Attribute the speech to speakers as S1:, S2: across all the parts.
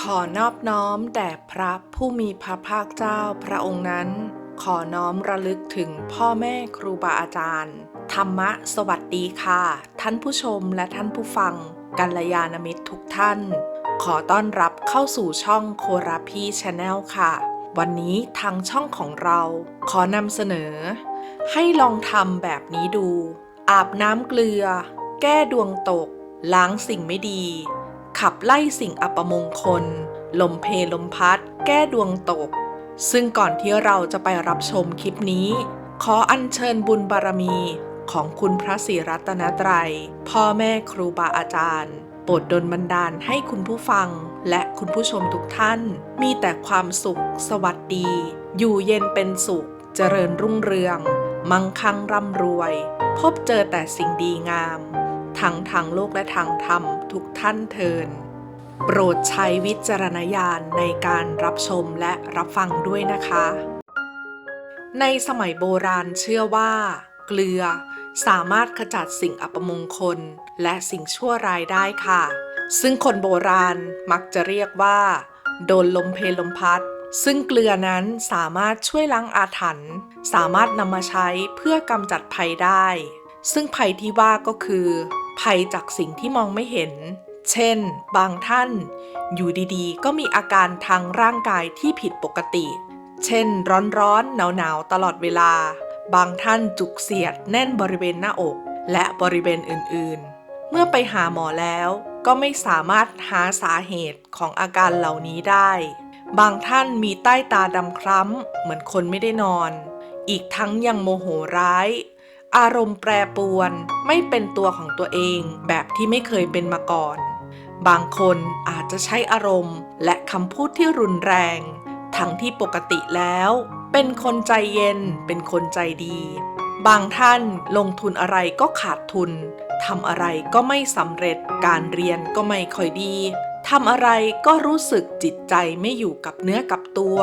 S1: ขอนอบน้อมแด่พระผู้มีพระภาคเจ้าพระองค์นั้น ขอน้อมระลึกถึงพ่อแม่ครูบาอาจารย์ ธรรมะสวัสดีค่ะ ท่านผู้ชมและท่านผู้ฟัง กัลยาณมิตรทุกท่าน ขอต้อนรับเข้าสู่ช่องโคราพีชาแนลค่ะ วันนี้ทางช่องของเราขอนำเสนอ ให้ลองทำแบบนี้ดู อาบน้ำเกลือ แก้ดวงตก ล้างสิ่งไม่ดี ขับไล่สิ่งอัปมงคล ลมเพลลมพัด แก้ดวงตก ซึ่งก่อนที่เราจะไปรับชมคลิปนี้ ขออัญเชิญบุญบารมีของคุณพระศรีรัตนตรัย พ่อแม่ครูบาอาจารย์โปรดดลบันดาลให้คุณผู้ฟัง และคุณผู้ชมทุกท่าน มีแต่ความสุข สวัสดี อยู่เย็นเป็นสุข เจริญรุ่งเรือง มั่งคั่งร่ำรวย พบเจอแต่สิ่งดีงาม ทั้งทางโลกและทางธรรมทุกท่านเทิน โปรดใช้วิจารณญาณในการรับชมและรับฟังด้วยนะคะ ในสมัยโบราณเชื่อว่า เกลือสามารถขจัดสิ่งอัปมงคล และสิ่งชั่วร้ายได้ค่ะ ซึ่งคนโบราณมักจะเรียกว่า โดนลมเพลลมพัดซึ่งเกลือนั้นสามารถช่วยล้างอาถรรพ์ สามารถนำมาใช้เพื่อกำจัดภัยได้ ซึ่งภัยที่ว่าก็คือ ภัยจากสิ่งที่มองไม่เห็น เช่น บางท่าน อยู่ดีๆ ก็มีอาการทางร่างกายที่ผิดปกติ เช่น ร้อนๆ หนาวๆ ตลอดเวลา บางท่านจุกเสียดแน่นบริเวณหน้าอก และบริเวณอื่นๆ เมื่อไปหาหมอแล้วก็ไม่สามารถหาสาเหตุของอาการเหล่านี้ได้ บางท่านมีใต้ตาดำคล้ำ เหมือนคนไม่ได้นอน อีกทั้งยังโมโหร้าย อารมณ์แปรปรวนไม่เป็นตัวของตัวเองแบบที่ไม่เคยเป็นมาก่อน บางคนอาจจะใช้อารมณ์และคำพูดที่รุนแรง ทั้งที่ปกติแล้ว เป็นคนใจเย็นเป็นคนใจดี บางท่านลงทุนอะไรก็ขาดทุนทำอะไรก็ไม่สำเร็จการเรียนก็ไม่ค่อยดีทำอะไรก็รู้สึกจิตใจไม่อยู่กับเนื้อกับตัว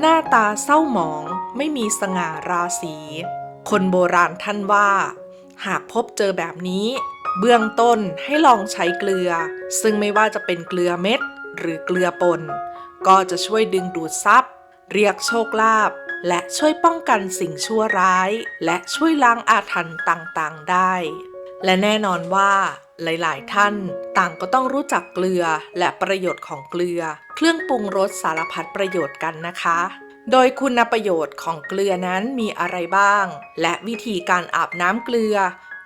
S1: หน้าตาเศร้าหมองไม่มีสง่าราศี คนโบราณท่านว่า หากพบเจอแบบนี้ เบื้องต้นให้ลองใช้เกลือ ซึ่งไม่ว่าจะเป็นเกลือเม็ด หรือเกลือป่นก็จะช่วยดึงดูดทรัพย์ เรียกโชคลาภและช่วยป้องกันสิ่งชั่วร้าย และช่วยล้างอาถรรพ์ต่างๆได้ และแน่นอนว่า หลายๆ ท่านต่างก็ต้องรู้จักเกลือและประโยชน์ของเกลือ เครื่องปรุงรสสารพัดประโยชน์กันนะคะ โดยคุณประโยชน์ของเกลือนั้นมีอะไรบ้าง และวิธีการอาบน้ำเกลือ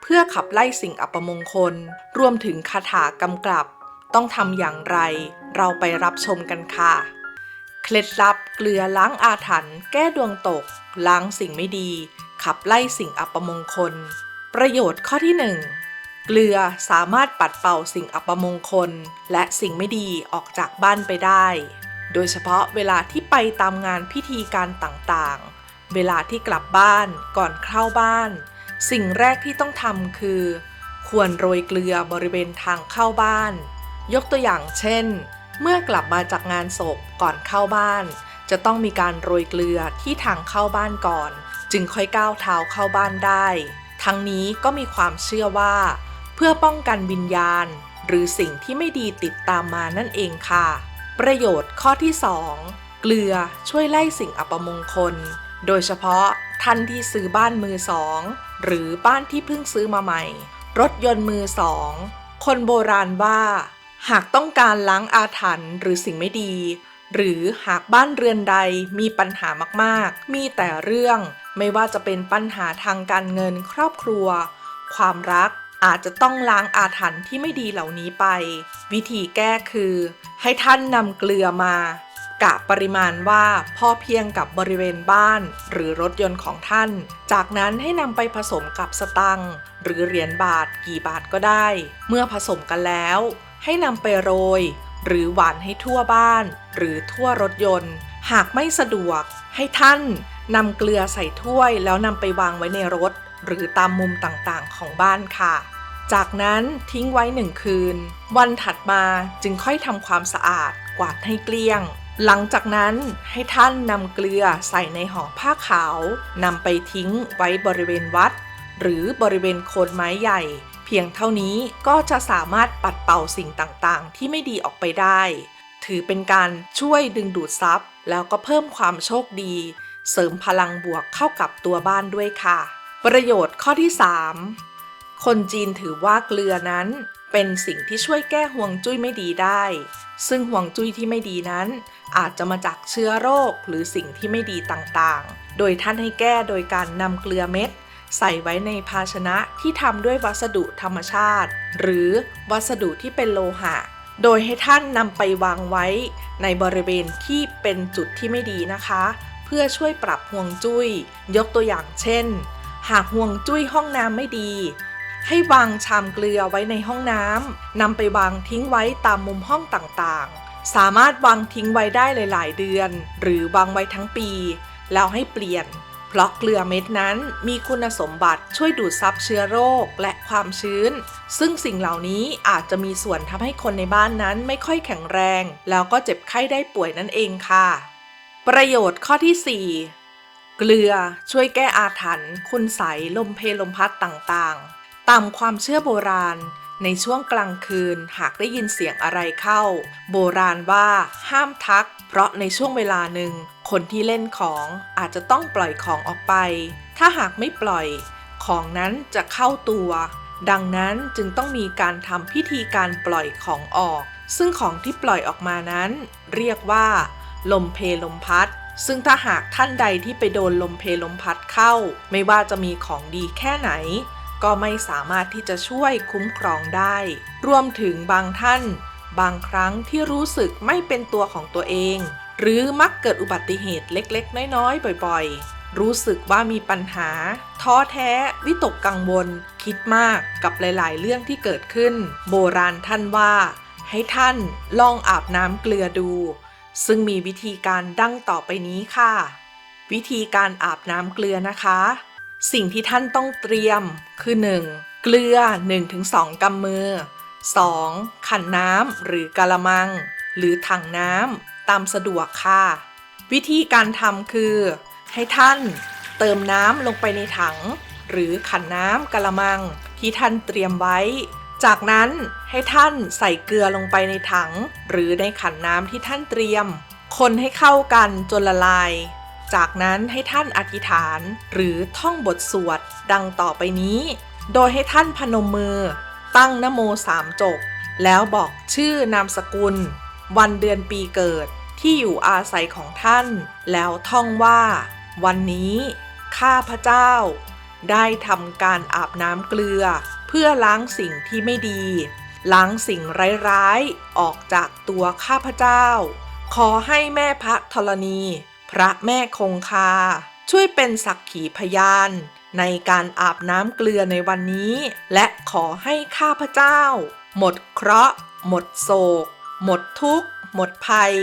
S1: เพื่อขับไล่สิ่งอัปมงคล รวมถึงคาถากำกับ ต้องทำอย่างไร เราไปรับชมกันค่ะ เคล็ดลับเกลือล้างอาถรรพ์แก้ดวงตก ล้างสิ่งไม่ดี ขับไล่สิ่งอัปมงคล ประโยชน์ข้อที่ 1เกลือสามารถปัดเป่าสิ่งอัปมงคล และสิ่งไม่ดีออกจากบ้านไปได้ โดยเฉพาะเวลาที่ไปตามงานพิธีการต่างๆ เวลาที่กลับบ้านก่อนเข้าบ้าน สิ่งแรกที่ต้องทำคือ ควรโรยเกลือบริเวณทางเข้าบ้าน ยกตัวอย่างเช่น เมื่อกลับมาจากงานศพก่อนเข้าบ้าน จะต้องมีการโรยเกลือที่ทางเข้าบ้านก่อน จึงค่อยก้าวเท้าเข้าบ้านได้ ทั้งนี้ก็มีความเชื่อว่า เพื่อป้องกันวิญญาณ หรือสิ่งที่ไม่ดีติดตามมานั่นเองค่ะ ประโยชน์ข้อที่ 2 เกลือช่วยไล่สิ่งอัปมงคล โดยเฉพาะท่านที่ซื้อบ้านมือสอง หรือบ้านที่เพิ่งซื้อมาใหม่ รถยนต์มือสอง คนโบราณว่า หากต้องการล้างอาถรรพ์หรือสิ่งไม่ดี หรือหากบ้านเรือนใดมีปัญหามากๆ มีแต่เรื่อง ไม่ว่าจะเป็นปัญหาทางการเงินครอบครัว ความรัก อาจจะต้องล้างอาถรรพ์ที่ไม่ดีเหล่านี้ไป วิธีแก้คือ ให้ท่านนำเกลือมากะปริมาณว่าพอเพียงกับบริเวณบ้าน หรือรถยนต์ของท่าน จากนั้นให้นำไปผสมกับสตังหรือเหรียญบาทกี่บาทก็ได้ เมื่อผสมกันแล้ว ให้นำไปโรย หรือหวานให้ทั่วบ้าน หรือทั่วรถยนต์ หากไม่สะดวก ให้ท่านนำเกลือใส่ถ้วยแล้วนำไปวางไว้ในรถ หรือตามมุมต่างๆของบ้านค่ะ จากนั้นทิ้งไว้หนึ่งคืน วันถัดมาจึงค่อยทำความสะอาดกวาดให้เกลี้ยง หลังจากนั้นให้ท่านนำเกลือใส่ในห่อผ้าขาวนำไปทิ้งไว้บริเวณวัด หรือบริเวณโคนไม้ใหญ่ เพียงเท่านี้ก็จะสามารถปัดเป่าสิ่งต่างๆ ที่ไม่ดีออกไปได้ ถือเป็นการช่วยดึงดูดทรัพย์ แล้วก็เพิ่มความโชคดี เสริมพลังบวกเข้ากับตัวบ้านด้วยค่ะ ประโยชน์ข้อที่ 3 คนจีนถือว่าเกลือนั้น เป็นสิ่งที่ช่วยแก้ห่วงจุ้ยไม่ดีได้ ซึ่งห่วงจุ้ยที่ไม่ดีนั้น อาจจะมาจากเชื้อโรคหรือสิ่งที่ไม่ดีต่างๆ โดยท่านให้แก้โดยการนำเกลือเม็ดใส่ไว้ในภาชนะที่ทำด้วยวัสดุธรรมชาติ หรือวัสดุที่เป็นโลหะ โดยให้ท่านนำไปวางไว้ ในบริเวณที่เป็นจุดที่ไม่ดีนะคะ เพื่อช่วยปรับห่วงจุ้ย ยกตัวอย่างเช่น หากห่วงจุ้ยห้องน้ำไม่ดี ให้วางชามเกลือไว้ในห้องน้ำนำไปวางทิ้งไว้ตามมุมห้องต่างๆ สามารถวางทิ้งไว้ได้หลาย ๆ เดือน หรือวางไว้ทั้งปี แล้วให้เปลี่ยน เพราะเกลือเม็ดนั้นมีคุณสมบัติช่วยดูดซับเชื้อโรคและความชื้น ซึ่งสิ่งเหล่านี้อาจจะมีส่วนทำให้คนในบ้านนั้นไม่ค่อยแข็งแรง แล้วก็เจ็บไข้ได้ป่วยนั่นเองค่ะ ประโยชน์ข้อที่ 4 เกลือช่วยแก้อาถรรพ์คุณใสลมเพลลมพัดต่างๆ ตามความเชื่อโบราณ ในช่วงกลางคืนหากได้ยินเสียงอะไรเข้า โบราณว่าห้ามทัก เพราะในช่วงเวลาหนึ่ง คนที่เล่นของอาจจะต้องปล่อยของออกไป ถ้าหากไม่ปล่อย ของนั้นจะเข้าตัว ดังนั้นจึงต้องมีการทำพิธีการปล่อยของออก ซึ่งของที่ปล่อยออกมานั้น เรียกว่า ลมเพลลมพัดซึ่งถ้าหากท่านใดที่ไปโดนลมเพลลมพัดเข้า ไม่ว่าจะมีของดีแค่ไหน ก็ไม่สามารถที่จะช่วยคุ้มครองได้ รวมถึงบางท่าน บางครั้งที่รู้สึกไม่เป็นตัวของตัวเอง หรือมักเกิดอุบัติเหตุเล็กๆ น้อยๆ บ่อยๆ รู้สึกว่ามีปัญหา ท้อแท้ วิตกกังวล คิดมากกับหลายๆ เรื่องที่เกิดขึ้น โบราณท่านว่า ให้ท่านลองอาบน้ำเกลือดู ซึ่งมีวิธีการดั้งต่อไปนี้ค่ะ วิธีการอาบน้ำเกลือนะคะ สิ่งที่ท่านต้องเตรียมคือ 1. เกลือ 1-2 กำมือ 2. ขันน้ำหรือกะละมัง หรือถังน้ำตามสะดวกค่ะ วิธีการทำคือ ให้ท่านเติมน้ำลงไปในถัง หรือขันน้ำกะละมังที่ท่านเตรียมไว้ จากนั้นให้ท่านใส่เกลือลงไปในถัง หรือในขันน้ำที่ท่านเตรียม คนให้เข้ากันจนละลาย จากนั้นให้ท่านอธิษฐาน หรือท่องบทสวด ดังต่อไปนี้ โดยให้ท่านพนมมือ ตั้งนโมสามจบ แล้วบอกชื่อนามสกุล วันเดือนปีเกิดที่อยู่อาศัยของท่าน แล้วท่องว่า วันนี้ข้าพระเจ้า ได้ทำการอาบน้ำเกลือ เพื่อล้างสิ่งที่ไม่ดีล้างสิ่งร้ายๆ ออกจากตัวข้าพเจ้า ขอให้แม่พระธรณี พระแม่คงคา ช่วยเป็นสักขีพยาน ในการอาบน้ำเกลือในวันนี้ และขอให้ข้าพเจ้า หมดเคราะห์ หมดโศก หมดทุกข์ หมดภัย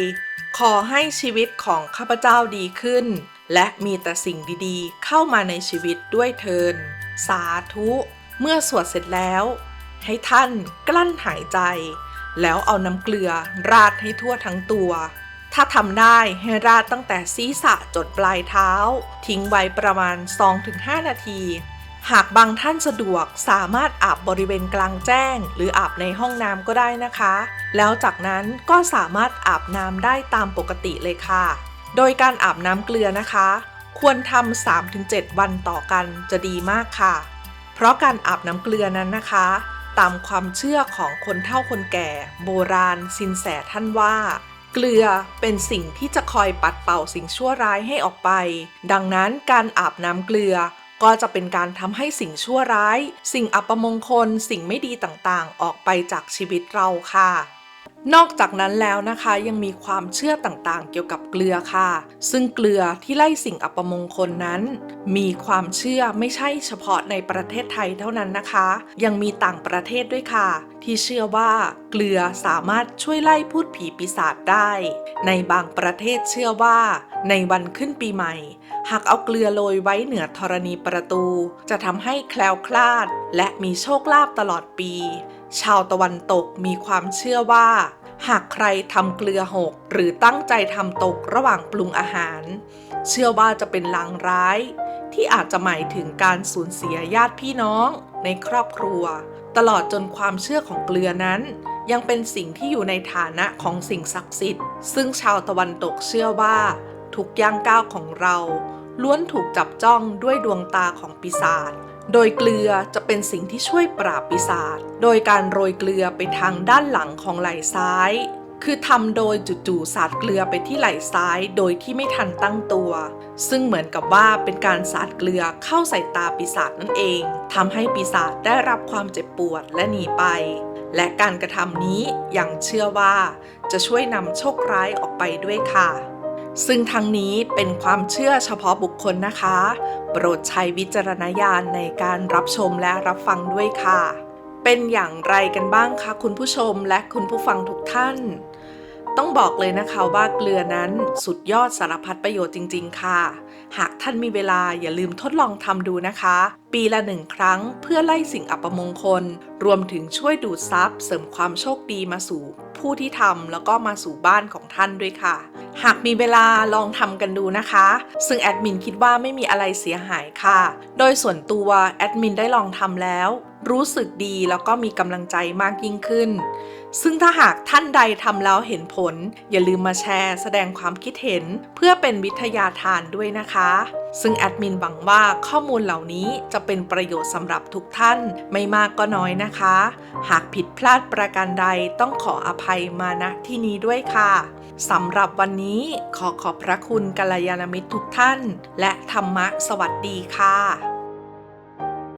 S1: ขอให้ชีวิตของข้าพเจ้าดีขึ้น และมีแต่สิ่งดีๆ เข้ามาในชีวิตด้วยเทิน สาธุ เมื่อสวดเสร็จแล้ว ให้ท่านกลั้นหายใจ แล้วเอาน้ำเกลือราดให้ทั่วทั้งตัว ถ้าทำได้ให้ราดตั้งแต่ศีรษะจดปลายเท้า ทิ้งไว้ประมาณ 2-5 นาที หากบางท่านสะดวกสามารถอาบบริเวณกลางแจ้ง หรืออาบในห้องน้ำก็ได้นะคะ แล้วจากนั้นก็สามารถอาบน้ำได้ตามปกติเลยค่ะ โดยการอาบน้ำเกลือนะคะ ควรทำ 3-7 วันต่อกันจะดีมากค่ะ เพราะการอาบน้ำเกลือนั้นนะคะตามความเชื่อของคนเฒ่าคนแก่ โบราณสินแสท่านว่า เกลือเป็นสิ่งที่จะคอยปัดเป่าสิ่งชั่วร้ายให้ออกไป ดังนั้นการอาบน้ำเกลือก็จะเป็นการทำให้สิ่งชั่วร้าย สิ่งอัปมงคล สิ่งไม่ดีต่างๆ ออกไปจากชีวิตเราค่ะ นอกจากนั้นแล้วนะคะยังมีความเชื่อต่างๆ เกี่ยวกับเกลือค่ะ ซึ่งเกลือที่ไล่สิ่งอัปมงคลนั้น มีความเชื่อไม่ใช่เฉพาะในประเทศไทยเท่านั้นนะคะ ยังมีต่างประเทศด้วยค่ะ ที่เชื่อว่าเกลือสามารถช่วยไล่พูดผีปีศาจได้ ในบางประเทศเชื่อว่า ในวันขึ้นปีใหม่ หากเอาเกลือโรยไว้เหนือธรณีประตู จะทำให้แคล้วคลาด และมีโชคลาภตลอดปี ชาวตะวันตกมีความเชื่อว่า หากใครทำเกลือหก หรือตั้งใจทำตกระหว่างปรุงอาหาร เชื่อว่าจะเป็นลางร้าย ที่อาจจะหมายถึงการสูญเสียญาติพี่น้องในครอบครัว ตลอดจนความเชื่อของเกลือนั้นยังเป็นสิ่งที่อยู่ในฐานะของสิ่งศักดิ์สิทธิ์ ซึ่งชาวตะวันตกเชื่อว่า ทุกย่างก้าวของเรา ล้วนถูกจับจ้องด้วยดวงตาของปีศาจ โดยเกลือจะเป็นสิ่งที่ช่วยปราบปีศาจ โดยการโรยเกลือไปทางด้านหลังของไหล่ซ้าย คือทำโดยจู่ๆสาดเกลือไปที่ไหล่ซ้าย โดยที่ไม่ทันตั้งตัว ซึ่งเหมือนกับว่าเป็นการสาดเกลือเข้าใส่ตาปีศาจนั่นเองทำให้ปีศาจได้รับความเจ็บปวดและหนีไป และการกระทำนี้ยังเชื่อว่า จะช่วยนำโชคร้ายออกไปด้วยค่ะ ซึ่งทั้งนี้เป็นความเชื่อเฉพาะบุคคลนะคะ โปรดใช้วิจารณญาณในการรับชมและรับฟังด้วยค่ะ เป็นอย่างไรกันบ้างคะคุณผู้ชมและคุณผู้ฟังทุกท่าน ต้องบอกเลยนะคะว่าเกลือนั้นสุดยอดสารพัดประโยชน์จริง ๆ ค่ะ หากท่านมีเวลาอย่าลืมทดลองทำดูนะคะ ปีละหนึ่งครั้งเพื่อไล่สิ่งอัปมงคล รวมถึงช่วยดูดซับเสริมความโชคดีมาสู่ผู้ที่ทำแล้วก็มาสู่บ้านของท่านด้วยค่ะ หากมีเวลาลองทำกันดูนะคะ ซึ่งแอดมินคิดว่าไม่มีอะไรเสียหายค่ะ โดยส่วนตัวแอดมินได้ลองทำแล้ว รู้สึกดีแล้วก็มีกำลังใจมากยิ่งขึ้น ซึ่งถ้าหากท่านใดทำแล้วเห็นผล อย่าลืมมาแชร์แสดงความคิดเห็นเพื่อเป็นวิทยาทานด้วยนะคะ ซึ่งแอดมินหวังว่าข้อมูลเหล่านี้จะเป็นประโยชน์สำหรับทุกท่านไม่มากก็น้อยนะคะ หากผิดพลาดประการใดต้องขออภัยมาณที่นี้ด้วยค่ะสำหรับวันนี้ขอขอบพระคุณกัลยาณมิตรทุกท่าน และธรรมะสวัสดีค่ะ